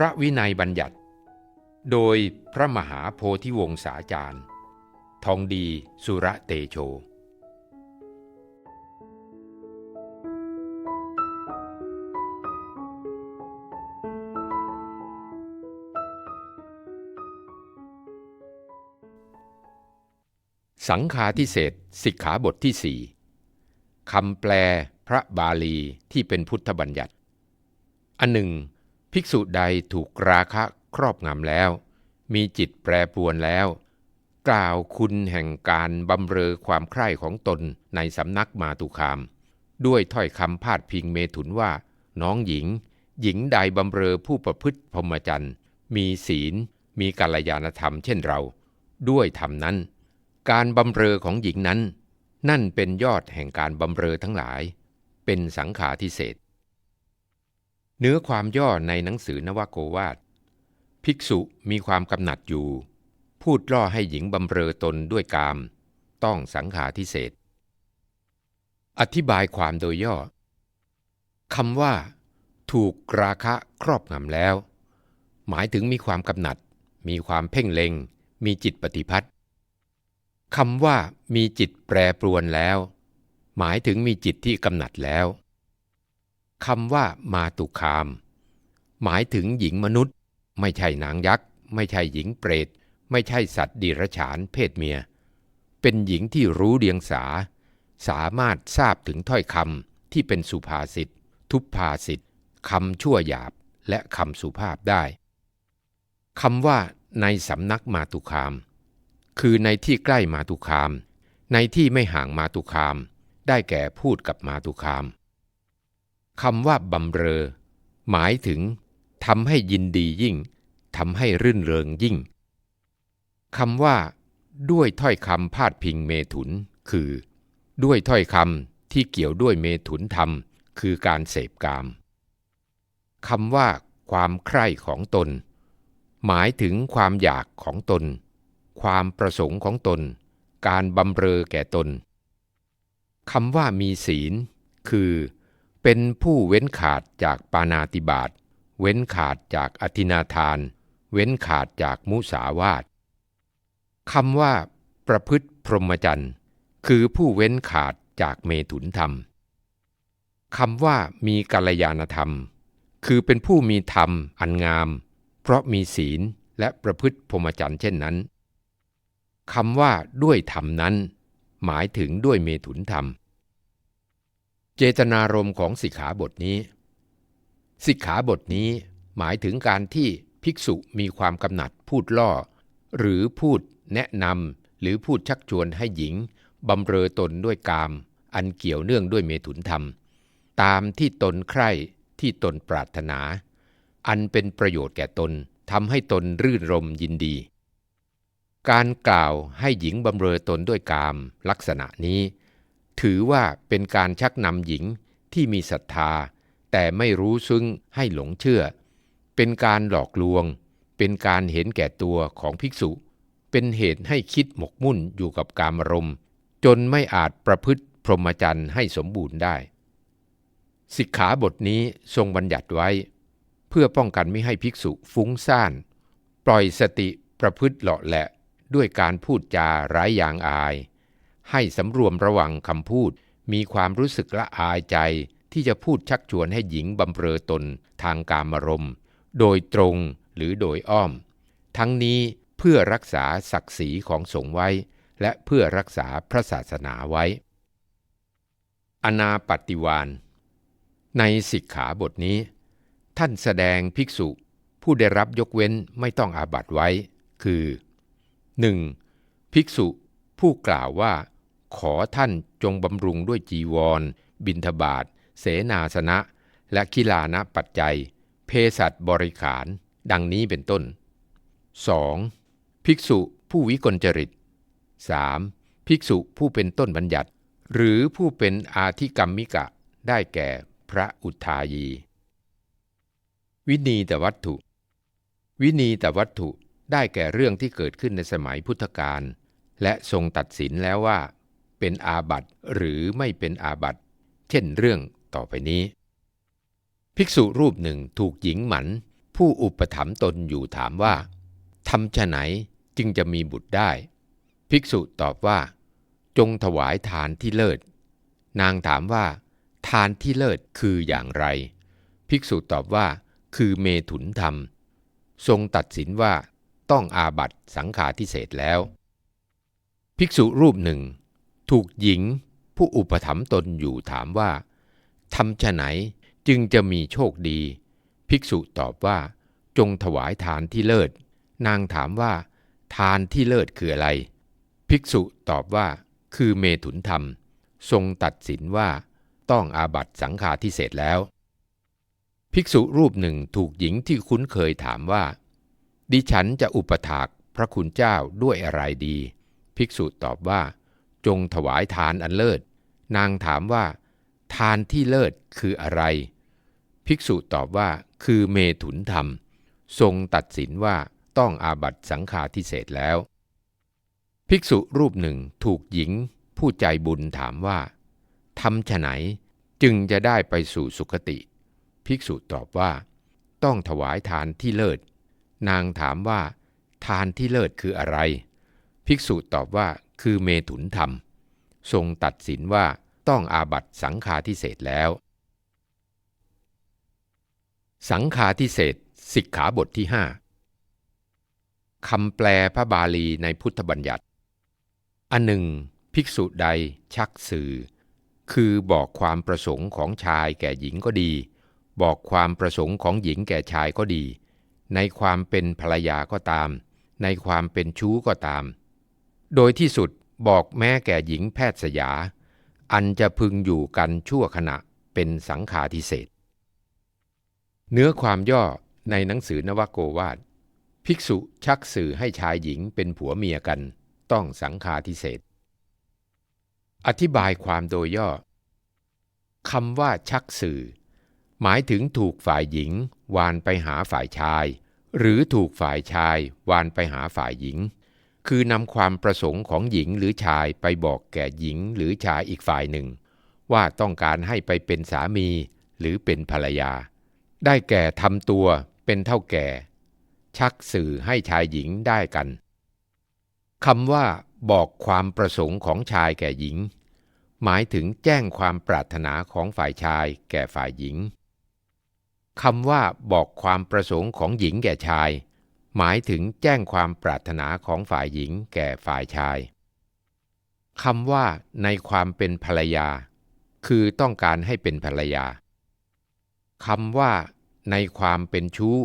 ระวินัยบัญญัติ โดยพระมหาโพธิวงศาจารย์ ทองดีสุระเตโชสังฆาทิเศษสิกขาบทที่สี่คำแปลพระบาลีที่เป็นพุทธบัญญัติ อันหนึ่ง ภิกษุใดถูกราคะครอบงำแล้ว มีจิตแปรปวนแล้ว กล่าวคุณแห่งการบำเรอความใคร่ของตนในสำนักมาตุคาม ด้วยถ้อยคำพาดพิงเมถุนว่า น้องหญิง หญิงใดบำเรอผู้ประพฤติพรหมจรรย์มีศีล มีกัลยาณธรรมเช่นเรา ด้วยธรรมนั้น การบำเรอของหญิงนั้น นั่นเป็นยอดแห่งการบำเรอทั้งหลาย เป็นสังขาทิเศษ เนื้อความย่อในหนังสือนวโกวาท ภิกษุมีความกำหนัดอยู่ พูดล่อให้หญิงบำเรอตนด้วยกาม ต้องสังขาทิเศษ อธิบายความโดยย่อคำว่า ถูกราคะครอบงำแล้ว หมายถึงมีความกำหนัด มีความเพ่งเล็ง มีจิตปฏิพัตคำว่ามีจิตแปรปรวนแล้ว หมายถึงมีจิตที่กำหนัดแล้ว คำว่ามาตุคาม หมายถึงหญิงมนุษย์ ไม่ใช่นางยักษ์ ไม่ใช่หญิงเปรต ไม่ใช่สัตว์ดิรฉานเพศเมีย เป็นหญิงที่รู้เดียงสา สามารถทราบถึงถ้อยคำที่เป็นสุภาษิตทุพภาษิตคำชั่วหยาบและคำสุภาพได้คำว่าในสำนักมาตุคาม คือในที่ใกล้มาตุคาม ในที่ไม่ห่างมาตุคาม ได้แก่พูดกับมาตุคาม คำว่าบำเรอ หมายถึงทำให้ยินดียิ่งทำให้รื่นเริงยิ่งคำว่า ด้วยถ้อยคำพาดพิงเมถุน คือ ด้วยถ้อยคำที่เกี่ยวด้วยเมถุนธรรม คือการเสพกามคำว่า ความใคร่ของตน หมายถึงความอยากของตน ความประสงค์ของตน การบำเรอแก่ตนคำว่ามีศีล คือ เป็นผู้เว้นขาดจากปานาติบาต เว้นขาดจากอธินาทาน เว้นขาดจากมุสาวาทคำว่า ประพฤติพรหมจรรย์คือผู้เว้นขาดจากเมถุนธรรมคำว่ามีกัลยาณธรรม คือเป็นผู้มีธรรมอันงาม เพราะมีศีลและประพฤติพรหมจรรย์เช่นนั้นคำว่าด้วยธรรมนั้น หมายถึงด้วยเมถุนธรรม เจตนารมณ์ของสิกขาบทนี้ สิกขาบทนี้หมายถึงการที่ภิกษุมีความกำหนัดพูดล่อ หรือพูดแนะนำหรือพูดชักชวนให้หญิงบำเรอตนด้วยกาม อันเกี่ยวเนื่องด้วยเมถุนธรรม ตามที่ตนใคร่ที่ตนปรารถนา อันเป็นประโยชน์แก่ตนทำให้ตนรื่นรมยินดี การกล่าวให้หญิงบำเรอตนด้วยกาม ลักษณะนี้ ถือว่าเป็นการชักนำหญิงที่มีศรัทธา แต่ไม่รู้ซึ้งให้หลงเชื่อ เป็นการหลอกลวง เป็นการเห็นแก่ตัวของภิกษุ เป็นเหตุให้คิดหมกมุ่นอยู่กับการมรมจนไม่อาจประพฤติพรหมจรรย์ให้สมบูรณ์ได้สิกขาบทนี้ทรงบัญญัติไว้ เพื่อป้องกันไม่ให้ภิกษุฟุ้งซ่าน ปล่อยสติประพฤติเลาะแหละด้วยการพูดจาไร้ยางอาย ให้สำรวมระวังคำพูด มีความรู้สึกละอายใจที่จะพูดชักชวนให้หญิงบำเรอตนทางการมรมโดยตรงหรือโดยอ้อม ทั้งนี้เพื่อรักษาศักดิ์ศรีของสงฆ์ไว้ และเพื่อรักษาพระศาสนาไว้ อนาปฏิวานในสิกขาบทนี้ ท่านแสดงภิกษุผู้ได้รับยกเว้นไม่ต้องอาบัตไว้ คือ 1. ภิกษุ ผู้กล่าวว่า ขอท่านจงบำรุงด้วยจีวร บินทบาทเสนาสนะ และกิลานะปัจจัย เพสัตบริขาร ดังนี้เป็นต้น 2. ภิกษุผู้วิกลจริต 3. ภิกษุผู้เป็นต้นบัญญัติ หรือผู้เป็นอาธิกรรมมิกะ ได้แก่พระอุทายี วินีแต่วัตถุ วินีแต่วัตถุได้แก่เรื่องที่เกิดขึ้นในสมัยพุทธกาล และทรงตัดสินแล้วว่า เป็นอาบัตหรือไม่เป็นอาบัตเช่นเรื่องต่อไปนี้ ภิกษุรูปหนึ่งถูกหญิงหมัน ผู้อุปถัมภ์ตนอยู่ถามว่าทำฉะไหนจึงจะมีบุตรได้ ภิกษุตอบว่า จงถวายทานที่เลิศ นางถามว่า ทานที่เลิศคืออย่างไร ภิกษุตอบว่า คือเมถุนธรรม ทรงตัดสินว่าต้องอาบัตสังฆาทิเศษแล้ว ภิกษุรูปหนึ่ง ถูกหญิงผู้อุปถัมภ์ตนอยู่ถามว่าทำฉะไหนจึงจะมีโชคดี ภิกษุตอบว่า จงถวายทานที่เลิศ นางถามว่า ทานที่เลิศคืออะไร ภิกษุตอบว่า คือเมถุนธรรม ทรงตัดสินว่า ต้องอาบัตสังฆาทิเศษแล้ว ภิกษุรูปหนึ่งถูกหญิงที่คุ้นเคยถามว่า ดิฉันจะอุปถากพระคุณเจ้าด้วยอะไรดี ภิกษุตอบว่า จงถวายทานอันเลิศ นางถามว่า ทานที่เลิศคืออะไร ภิกษุตอบว่าคือเมถุนธรรม ทรงตัดสินว่าต้องอาบัตสังฆาทิเศษแล้ว ภิกษุรูปหนึ่งถูกหญิง ผู้ใจบุญถามว่าทำฉะไหนจึงจะได้ไปสู่สุคติ ภิกษุตอบว่า ต้องถวายทานที่เลิศ นางถามว่า ทานที่เลิศคืออะไร ภิกษุตอบว่าคือเมถุนธรรม ทรงตัดสินว่าต้องอาบัตสังฆาทิเศษแล้ว สังฆาทิเศษสิกขาบทที่ห้าคำแปลพระบาลีในพุทธบัญญัติ อันหนึ่ง ภิกษุใดชักสื่อ คือบอกความประสงค์ของชายแก่หญิงก็ดี บอกความประสงค์ของหญิงแก่ชายก็ดี ในความเป็นภรรยาก็ตาม ในความเป็นชู้ก็ตาม โดยที่สุดบอกแม้แก่หญิงแพทย์สยา อันจะพึงอยู่กันชั่วขณะเป็นสังฆาทิเศษ เนื้อความย่อในหนังสือนวโกวาท ภิกษุชักสื่อให้ชายหญิงเป็นผัวเมียกันต้องสังฆาทิเศษ อธิบายความโดยย่อคำว่าชักสื่อ หมายถึงถูกฝ่ายหญิงวานไปหาฝ่ายชาย หรือถูกฝ่ายชายวานไปหาฝ่ายหญิง คือนำความประสงค์ของหญิงหรือชายไปบอกแก่หญิงหรือชายอีกฝ่ายหนึ่ง ว่าต้องการให้ไปเป็นสามีหรือเป็นภรรยา ได้แก่ทำตัวเป็นเท่าแก่ ชักสื่อให้ชายหญิงได้กันคำว่าบอกความประสงค์ของชายแก่หญิง หมายถึงแจ้งความปรารถนาของฝ่ายชายแก่ฝ่ายหญิงคำว่าบอกความประสงค์ของหญิงแก่ชาย หมายถึงแจ้งความปรารถนาของฝ่ายหญิงแก่ฝ่ายชายคำว่าในความเป็นภรรยา คือต้องการให้เป็นภรรยาคำว่า ในความเป็นชู้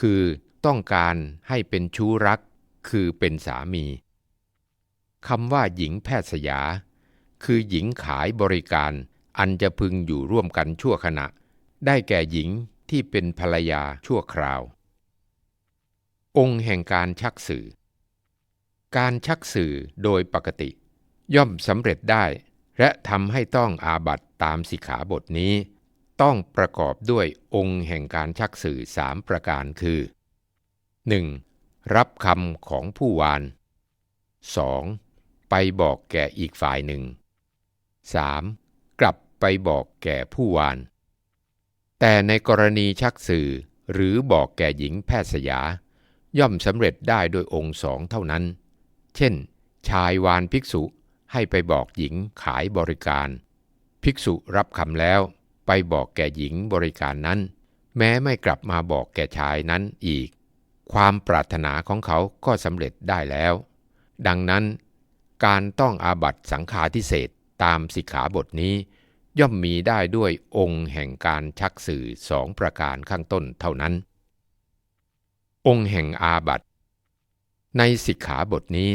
คือต้องการให้เป็นชู้รัก คือเป็นสามีคำว่าหญิงแพทย์สยา คือหญิงขายบริการอันจะพึงอยู่ร่วมกันชั่วขณะ ได้แก่หญิงที่เป็นภรรยาชั่วคราว องค์แห่งการชักสื่อ การชักสื่อโดยปกติ ย่อมสำเร็จได้ และทำให้ต้องอาบัตตามสิกขาบทนี้ ต้องประกอบด้วยองค์แห่งการชักสื่อสามประการคือ 1. รับคำของผู้วาน 2. ไปบอกแก่อีกฝ่ายหนึ่ง 3. กลับไปบอกแก่ผู้วาน แต่ในกรณีชักสื่อหรือบอกแก่หญิงแพทย์สยา ย่อมสำเร็จได้โดยองค์สองเท่านั้น เช่น ชายวานภิกษุให้ไปบอกหญิงขายบริการ ภิกษุรับคำแล้ว ไปบอกแก่หญิงบริการนั้น แม้ไม่กลับมาบอกแก่ชายนั้นอีก ความปรารถนาของเขาก็สำเร็จได้แล้ว ดังนั้น การต้องอาบัตสังฆาทิเศษตามสิกขาบทนี้ย่อมมีได้ด้วยองค์แห่งการชักสื่อสองประการข้างต้นเท่านั้น องค์แห่งอาบัตในสิกขาบทนี้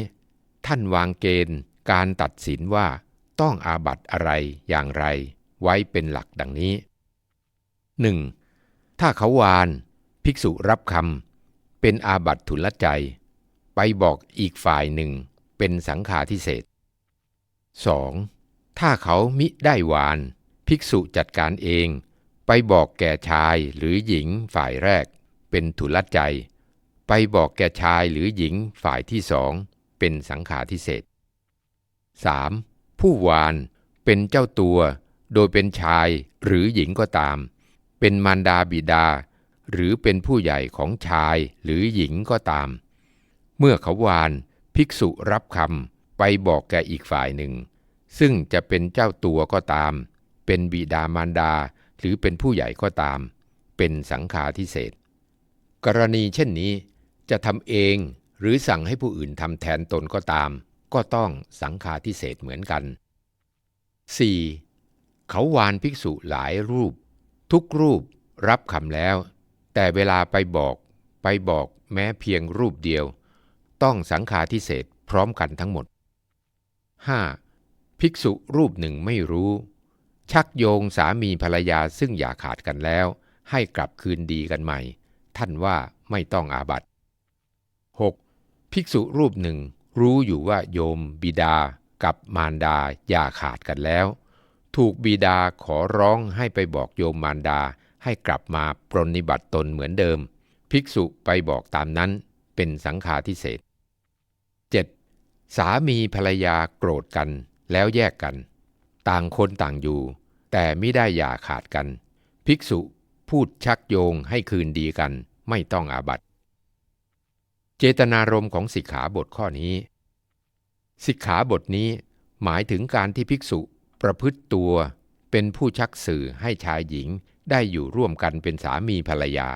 ท่านวางเกณฑ์การตัดสินว่าต้องอาบัตอะไรอย่างไร ไว้เป็นหลักดังนี้ 1. ถ้าเขาวานภิกษุรับคำเป็นอาบัตทุลใจ ไปบอกอีกฝ่ายหนึ่งเป็นสังฆาทิเศษ 2. ถ้าเขามิได้วาน ภิกษุจัดการเอง ไปบอกแก่ชายหรือหญิงฝ่ายแรก เป็นทุลใจ ไปบอกแก่ชายหรือหญิงฝ่ายที่สองเป็นสังฆาทิเศษ 3. ผู้วานเป็นเจ้าตัว โดยเป็นชายหรือหญิงก็ตาม เป็นมารดาบิดา หรือเป็นผู้ใหญ่ของชายหรือหญิงก็ตาม เมื่อเขาวานภิกษุรับคำไปบอกแก่อีกฝ่ายหนึ่ง ซึ่งจะเป็นเจ้าตัวก็ตาม เป็นบิดามารดา หรือเป็นผู้ใหญ่ก็ตาม เป็นสังฆาทิเศษ กรณีเช่นนี้ จะทำเองหรือสั่งให้ผู้อื่นทำแทนตนก็ตาม ก็ต้องสังฆาทิเศษเหมือนกัน 4. เขาวานภิกษุหลายรูป ทุกรูปรับคำแล้ว แต่เวลาไปบอก ไปบอกแม้เพียงรูปเดียว ต้องสังฆาทิเศษพร้อมกันทั้งหมด 5. ภิกษุรูปหนึ่งไม่รู้ ชักโยงสามีภรรยาซึ่งอย่าขาดกันแล้ว ให้กลับคืนดีกันใหม่ ท่านว่าไม่ต้องอาบัติ 6. ภิกษุรูปหนึ่ง รู้อยู่ว่าโยมบิดากับมารดาอย่าขาดกันแล้ว ถูกบิดาขอร้องให้ไปบอกโยมมารดาให้กลับมาปรนนิบัติตนเหมือนเดิม ภิกษุไปบอกตามนั้นเป็นสังฆาทิเศษ 7. สามีภรรยาโกรธกันแล้วแยกกัน ต่างคนต่างอยู่ แต่ไม่ได้อย่าขาดกัน ภิกษุพูดชักโยงให้คืนดีกันไม่ต้องอาบัติ เจตนารมณ์ของสิกขาบทข้อนี้ สิกขาบทนี้หมายถึงการที่ภิกษุประพฤติตัว เป็นผู้ชักสื่อให้ชายหญิงได้อยู่ร่วมกันเป็นสามีภรรยา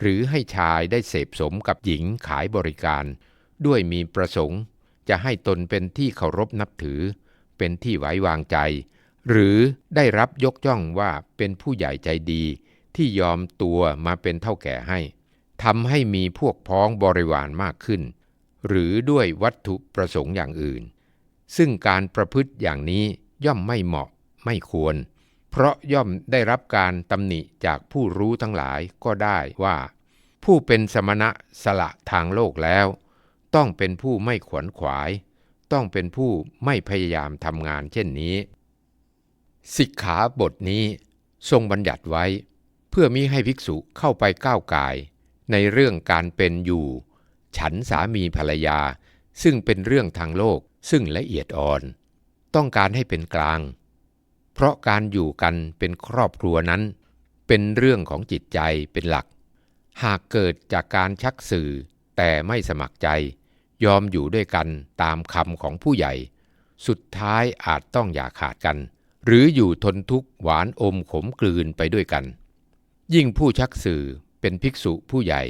หรือให้ชายได้เสพสมกับหญิงขายบริการ ด้วยมีประสงค์จะให้ตนเป็นที่เคารพนับถือ เป็นที่ไว้วางใจ หรือได้รับยกย่องว่าเป็นผู้ใหญ่ใจดีที่ยอมตัวมาเป็นเท่าแก่ให้ ทำให้มีพวกพ้องบริวารมากขึ้น หรือด้วยวัตถุประสงค์อย่างอื่น ซึ่งการประพฤติอย่างนี้ย่อมไม่เหมาะไม่ควร เพราะย่อมได้รับการตำหนิจากผู้รู้ทั้งหลายก็ได้ว่า ผู้เป็นสมณะสละทางโลกแล้ว ต้องเป็นผู้ไม่ขวนขวาย ต้องเป็นผู้ไม่พยายามทำงานเช่นนี้สิกขาบทนี้ทรงบัญญัติไว้ เพื่อมิให้ภิกษุเข้าไปก้าวกาย ในเรื่องการเป็นอยู่ ฉันสามีภรรยา ซึ่งเป็นเรื่องทางโลกซึ่งละเอียดอ่อน ต้องการให้เป็นกลาง เพราะการอยู่กันเป็นครอบครัวนั้น เป็นเรื่องของจิตใจเป็นหลัก หากเกิดจากการชักสื่อแต่ไม่สมัครใจ ยอมอยู่ด้วยกันตามคำของผู้ใหญ่ สุดท้ายอาจต้องอย่าขาดกัน หรืออยู่ทนทุกข์หวานอมขมกลืนไปด้วยกัน ยิ่งผู้ชักสื่อ เป็นภิกษุผู้ใหญ่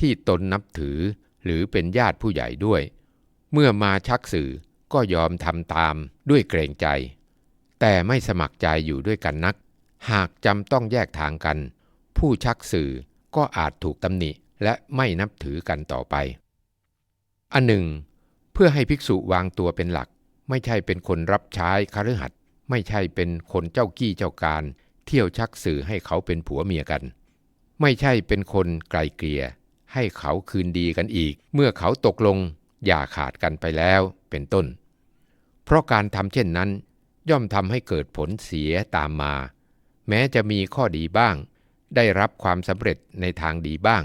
ที่ตนนับถือหรือเป็นญาติผู้ใหญ่ด้วย เมื่อมาชักสื่อก็ยอมทำตามด้วยเกรงใจ แต่ไม่สมัครใจอยู่ด้วยกันนัก หากจำต้องแยกทางกัน ผู้ชักสื่อก็อาจถูกตำหนิและไม่นับถือกันต่อไป อันหนึ่ง เพื่อให้ภิกษุวางตัวเป็นหลัก ไม่ใช่เป็นคนรับใช้คฤหัสถ์ไม่ใช่เป็นคนเจ้ากี้เจ้าการ เที่ยวชักสื่อให้เขาเป็นผัวเมียกัน ไม่ใช่เป็นคนไกลเกลี่ยให้เขาคืนดีกันอีก เมื่อเขาตกลงอย่าขาดกันไปแล้วเป็นต้น เพราะการทำเช่นนั้น ย่อมทำให้เกิดผลเสียตามมา แม้จะมีข้อดีบ้าง ได้รับความสำเร็จในทางดีบ้าง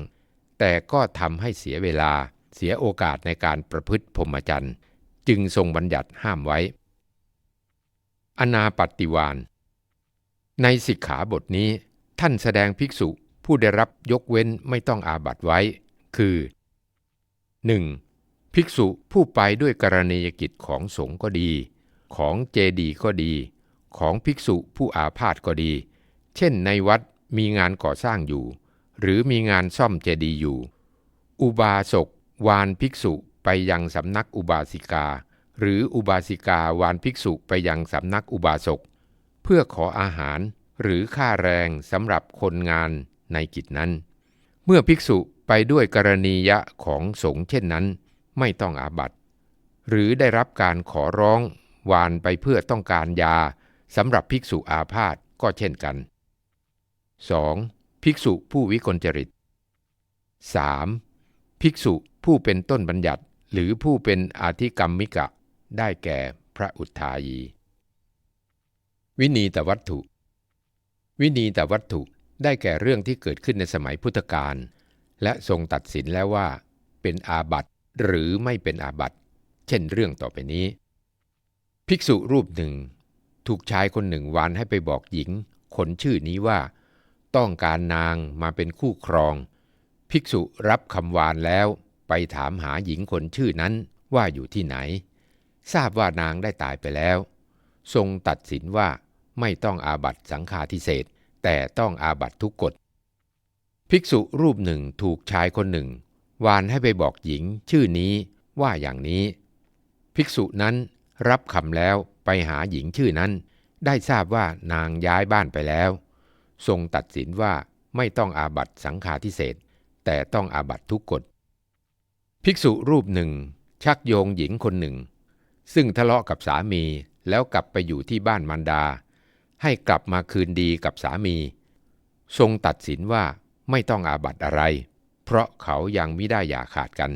แต่ก็ทำให้เสียเวลาเสียโอกาสในการประพฤติพรหมจรรย์ จึงทรงบัญญัติห้ามไว้ อนาปฏิวานในสิกขาบทนี้ท่านแสดงภิกษุ ผู้ได้รับยกเว้นไม่ต้องอาบัตไว้ คือ 1. ภิกษุผู้ไปด้วยกรณียกิจของสงฆ์ก็ดี ของเจดีก็ดี ของภิกษุผู้อาพาธก็ดี เช่นในวัดมีงานก่อสร้างอยู่ หรือมีงานซ่อมเจดีอยู่ อุบาสกวานภิกษุไปยังสำนักอุบาสิกา หรืออุบาสิกาวานภิกษุไปยังสำนักอุบาสก เพื่อขออาหารหรือค่าแรงสำหรับคนงาน ในกิจนั้น เมื่อภิกษุไปด้วยกรณียะของสงฆ์เช่นนั้น ไม่ต้องอาบัติหรือได้รับการขอร้องวานไปเพื่อต้องการยาสำหรับภิกษุอาพาธก็เช่นกัน 2. ภิกษุผู้วิกลจริต 3. ภิกษุผู้เป็นต้นบัญญัติหรือผู้เป็นอาธิกรรมมิกะ ได้แก่พระอุทายี วินีแต่วัตถุ วินีแต่วัตถุ ได้แก่เรื่องที่เกิดขึ้นในสมัยพุทธกาลและทรงตัดสินแล้วว่า เป็นอาบัติหรือไม่เป็นอาบัติ เช่นเรื่องต่อไปนี้ ภิกษุรูปหนึ่ง ถูกชายคนหนึ่งวานให้ไปบอกหญิง คนชื่อนี้ว่า ต้องการนางมาเป็นคู่ครอง ภิกษุรับคำวานแล้วไปถามหาหญิงคนชื่อนั้นว่าอยู่ที่ไหน ทราบว่านางได้ตายไปแล้ว ทรงตัดสินว่าไม่ต้องอาบัตสังฆาทิเศษ แต่ต้องอาบัตทุกกฎ ภิกษุรูปหนึ่งถูกชายคนหนึ่ง วานให้ไปบอกหญิงชื่อนี้ว่าอย่างนี้ ภิกษุนั้นรับคำแล้วไปหาหญิงชื่อนั้น ได้ทราบว่านางย้ายบ้านไปแล้ว ทรงตัดสินว่าไม่ต้องอาบัตสังฆาทิเศษแต่ต้องอาบัตทุกกฎ ภิกษุรูปหนึ่ง ชักโยงหญิงคนหนึ่ง ซึ่งทะเลาะกับสามีแล้วกลับไปอยู่ที่บ้านมารดา ให้กลับมาคืนดีกับสามี ทรงตัดสินว่าไม่ต้องอาบัตอะไร เพราะเขายังไม่ได้อย่าขาดกัน